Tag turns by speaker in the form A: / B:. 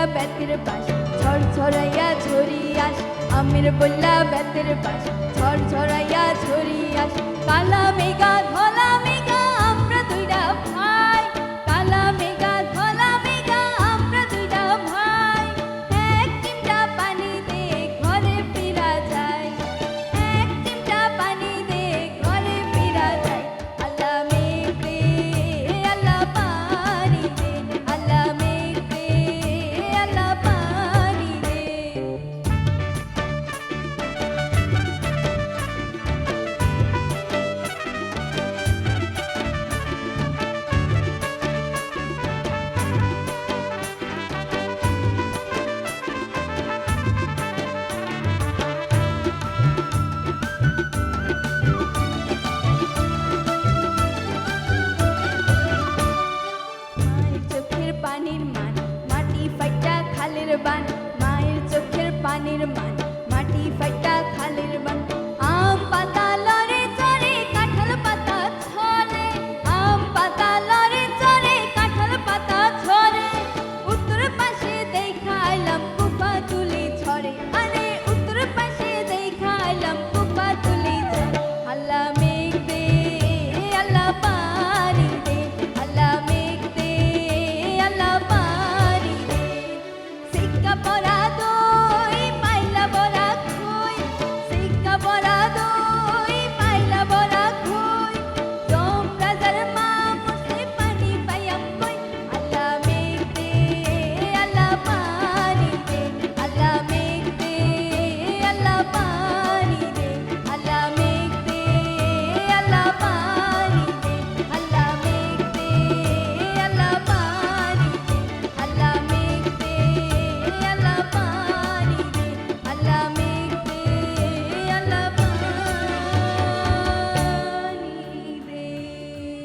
A: বললা বেতের পাশ ঝড় ঝরাইয়া ঝরিয়াস আমির বললা বেতের পাশ ঝড় ঝরাইয়া ঝরিয়াস কালা মেঘা, ধলা মেঘা urbano.